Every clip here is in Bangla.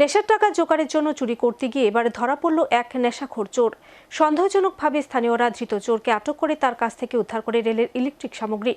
নেশার টাকা জোগাড়ের জন্য চুরি করতে গিয়ে এবারে ধরা পড়ল এক নেশাখোর চোর। সন্দেহজনকভাবে স্থানীয়রা ধৃত চোরকে আটক করে তার কাছ থেকে উদ্ধার করে রেলের ইলেকট্রিক সামগ্রী।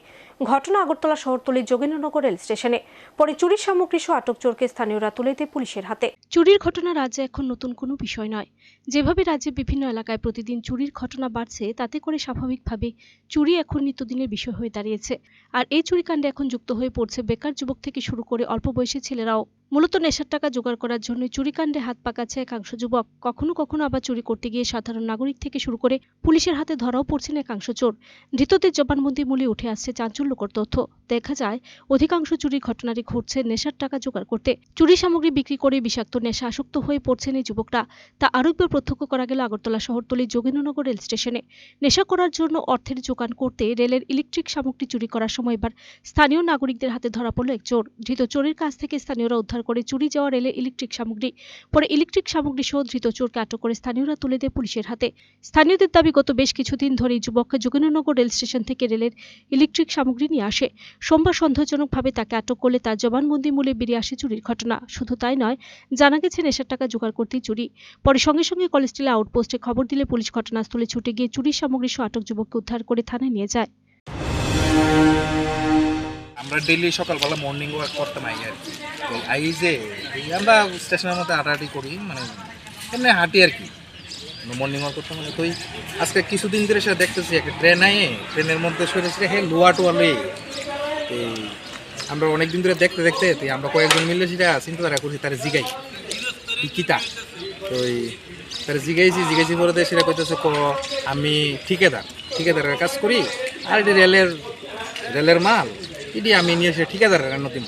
ঘটনা আগরতলা শহরতলির যোগেন্দ্রনগর রেল স্টেশনে। পরে চুরির সামগ্রী সহ আটক চোরকে স্থানীয়রা তুলে দেয় পুলিশের হাতে। চুরির ঘটনা রাজ্যে এখন নতুন কোনো বিষয় নয়। যেভাবে রাজ্যে বিভিন্ন এলাকায় প্রতিদিন চুরির ঘটনা বাড়ছে, তাতে করে স্বাভাবিকভাবে চুরি এখন নিত্যদিনের বিষয় হয়ে দাঁড়িয়েছে। আর এই চুরিকাণ্ডে এখন যুক্ত হয়ে পড়ছে বেকার যুবক থেকে শুরু করে অল্প বয়সী ছেলেরাও। মূলত নেশার টাকা জোগাড় করার জন্য চুরিকাণ্ডে হাত পাকাচ্ছে একাংশ যুবক। কখনো কখনো আবার চুরি করতে গিয়ে সাধারণ নাগরিক থেকে শুরু করে পুলিশের হাতে ধরাও পড়ছেন একাংশ চোর। ধৃতদের জবানবন্দি মূলে উঠে আসছে চাঞ্চল্যকর তথ্য। দেখা যায়, অধিকাংশ চুরির ঘটনারই ঘটছে নেশার টাকা জোগাড় করতে। চুরি সামগ্রী বিক্রি করে বিষাক্ত নেশা আসক্ত হয়ে পড়ছেন এই যুবকরা। তা আরেকবার প্রত্যক্ষ করা গেল আগরতলা শহরতলির যোগেন্দ্রনগর রেল স্টেশনে। নেশা করার জন্য অর্থের যোগান করতে রেলের ইলেকট্রিক সামগ্রী চুরি করার সময় এবার স্থানীয় নাগরিকদের হাতে ধরা পড়ল এক চোর। ধৃত চোরের কাছ থেকে স্থানীয়রা উদ্ধার করে চুরি যাওয়া রেলের ইলেকট্রিক সামগ্রী। পরে ইলেকট্রিক সামগ্রী সহ ধৃত চোরকে আটক করে স্থানীয়রা তুলে দেয় পুলিশের হাতে। স্থানীয়দের দাবি, গত বেশ কিছুদিন ধরে এই যুবককে যোগেন্দ্রনগর রেল স্টেশন থেকে রেলের ইলেকট্রিক সামগ্রী নিয়ে আসে। সোমবার সন্দেহজনকভাবে তাকে আটক করলে তার জবানবন্দি মূলে বেরিয়ে আসে চুরির ঘটনা। শুধু তাই নয়, জানা গেছে নেশার টাকা জোগাড় করতেই চুরি। পরে সঙ্গে সঙ্গে কলেজটিলা আউটপোস্টে খবর দিলে পুলিশ ঘটনাস্থলে ছুটে গিয়ে চুরির সামগ্রী সহ আটক যুবককে উদ্ধার করে থানায় নিয়ে যায়। আমরা ডেইলি সকালবেলা মর্নিং ওয়াক করতাম আই আর কি। তো আই যে আমরা স্টেশনের মধ্যে হাঁটাহাঁটি করি মানে এমনি হাঁটি আর কি। মর্নিং ওয়াক করতাম মানে তো ওই আজকে কিছুদিন ধরে সেটা দেখতেছি, একটা ট্রেন আয়ে ট্রেনের মধ্যে সরেছে হে লোয়া। টোয়া এই আমরা অনেক দিন ধরে দেখতে দেখতে, তো আমরা কয়েকজন মিলে সেটা চিন্তাধারা করছি, তারা জিগাই। কিতা তো তারা জিগাইছি জিগাইছি পরে সেটা কইতেছে, ক, আমি ঠিকাদার। ঠিকাদারের কাজ করি, আর রেলের রেলের মাল। এটি আমি নিয়ে এসে ঠিকাদারের নদী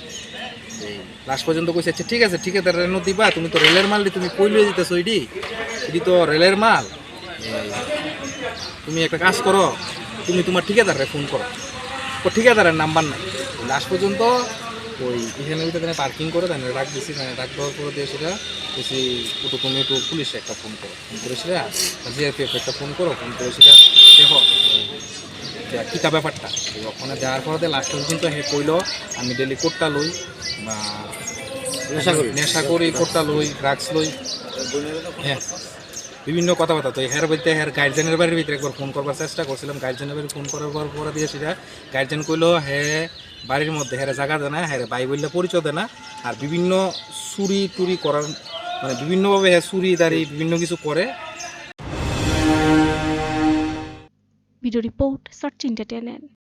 লাস্ট পর্যন্ত কইছে আচ্ছা ঠিক আছে, ঠিকাদারের নদী বা তুমি তো রেলের মাল তুমি কই লয়ে যেতেছো এটি এটি তো রেলের মাল। তুমি একটা কাজ করো, তুমি তোমার ঠিকাদারে ফোন করো। ও ঠিকাদারের নাম্বার নাই। লাস্ট পর্যন্ত ওই এখানে ভিতরে পার্কিং করে তাই রাখ দিছি মানে রাখ দেওয়ার পরে দিয়ে সেটা বলছি একটু তুমি একটু পুলিশে একটা ফোন করো। ফোন করে সেটা জিআরপিএফ একটা ফোন করো, ফোন করে দেখো। কিতা ব্যাপারটা? ওখানে যাওয়ার পরে লাস্ট পর্যন্ত হে কইলো আমি ডেলি কোটটা লই বা নেশা করি। নেশা করি কোটটা লই ড্রাগস লই। হ্যাঁ। বিভিন্ন কথাবার্তা। তো হের বলতে হের গার্জেনের বাড়ির ভিতরে একবার ফোন করবার চেষ্টা করছিলাম। গার্জেনের বাড়ি ফোন করার পর পরে দিয়ে সেটা গার্জেন কইলো হে বাড়ির মধ্যে হেরে জায়গা দেয় না হেরে বাই বললে পরিচয় দেয় না। আর বিভিন্ন চুরি টুরি করার মানে বিভিন্নভাবে হ্যাঁ চুরি দাঁড়ি বিভিন্ন কিছু করে। video report, search entertainment.